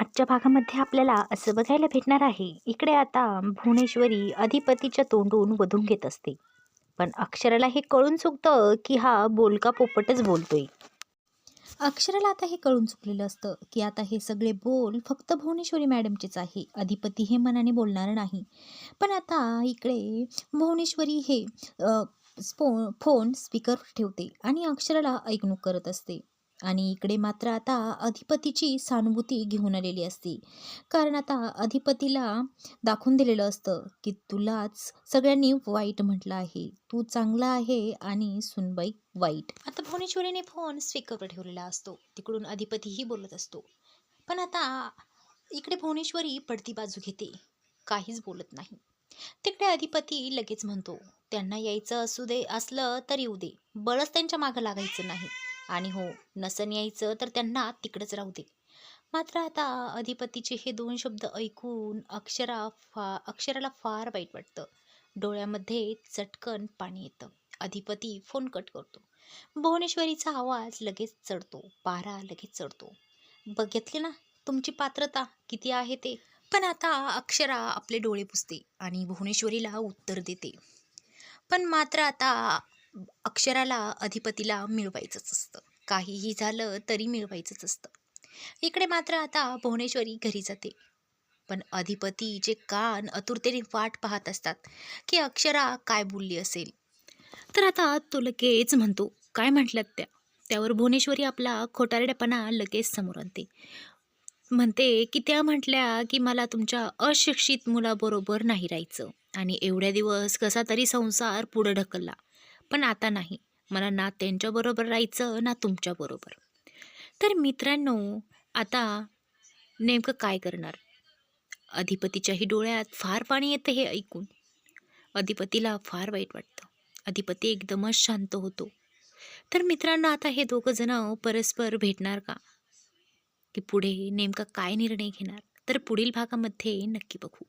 आजच्या भागामध्ये आपल्याला असं बघायला भेटणार आहे इकडे आता भुवनेश्वरी अधिपतीच्या तोंडून वधून घेत असते. पण अक्षराला हे कळून चुकतं की हा बोलका पोपटच बोलतोय. अक्षराला आता हे कळून चुकलेलं असतं की आता हे सगळे बोल फक्त भुवनेश्वरी मॅडमचेच आहे अधिपती हे मनाने बोलणार नाही. पण आता इकडे भुवनेश्वरी हे स्पो फोन स्पीकर ठेवते आणि अक्षराला ऐकणूक करत असते. आणि इकडे मात्र आता अधिपतीची सहानुभूती घेऊन आलेली असते. कारण आता अधिपतीला दाखवून दिलेलं असतं की तुलाच सगळ्यांनी वाईट म्हटलं आहे. तू चांगला आहे आणि सुनबाई वाईट. आता भुवनेश्वरीने फोन स्पीकरवर ठेवलेला असतो. तिकडून अधिपतीही बोलत असतो. पण आता इकडे भुवनेश्वरी पडती बाजू घेते. काहीच बोलत नाही. तिकडे अधिपती लगेच म्हणतो त्यांना यायचं असू दे असलं तर येऊ दे. बळच त्यांच्या मागं लागायचं नाही. आणि हो नसन यायचं तर त्यांना तिकडंच राहू दे. मात्र आता अधिपतीचे हे दोन शब्द ऐकून अक्षरा फा अक्षराला फार वाईट वाटतं. डोळ्यामध्ये चटकन पाणी येतं. अधिपती फोन कट करतो. भुवनेश्वरीचा आवाज लगेच चढतो. पारा लगेच चढतो. बघितले ना तुमची पात्रता किती आहे ते? पण आता अक्षरा आपले डोळे पुसते आणि भुवनेश्वरीला उत्तर देते. पण मात्र आता अक्षराला अधिपतीला मिळवायचंच असतं. काहीही झालं तरी मिळवायचंच असतं. इकडे मात्र आता भुवनेश्वरी घरी जाते. पण अधिपतीचे कान आतुरतेने वाट पाहत असतात की अक्षरा काय बोलली असेल. तर आता तो लगेच म्हणतो काय म्हटलं त्या? त्यावर भुवनेश्वरी आपला खोटारडेपणा लगेच समोर आणते. म्हणते की त्या म्हटल्या की मला तुमच्या अशिक्षित मुलाबरोबर नाही राहायचं. आणि एवढ्या दिवस कसा तरी संसार पुढं ढकलला. पण आता नाही. मला ना त्यांच्याबरोबर राहायचं ना तुमच्याबरोबर तर मित्रांनो आता नेमकं काय करणार? अधिपतीच्याही डोळ्यात फार पाणी येतं हे ऐकून. अधिपतीला फार वाईट वाटतं. अधिपती एकदमच शांत होतो. तर मित्रांनो आता हे दोघं जण परस्पर भेटणार का? की पुढे नेमका काय निर्णय घेणार? तर पुढील भागामध्ये नक्की बघू.